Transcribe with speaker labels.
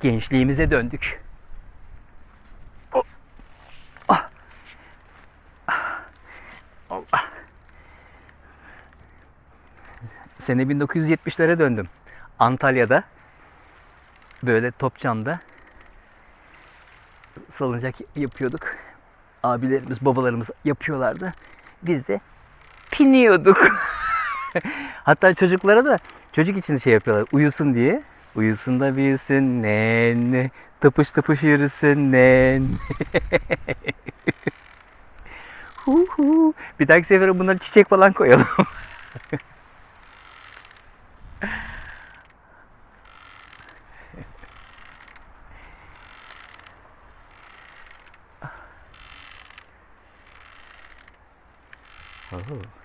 Speaker 1: Gençliğimize döndük. Oh. Ah. Ah. Sene 1970'lere döndüm. Antalya'da böyle Topçam'da salıncak yapıyorduk. Abilerimiz, babalarımız yapıyorlardı. Biz de piniyorduk. Hatta çocuklara da çocuk için şey yapıyorlar. Uyusun diye. Uyusun da büyüsün nen. Tıpış tıpış yürüsün nen. Hu hu. Bir dahaki sefere bunları çiçek falan koyalım. Oh.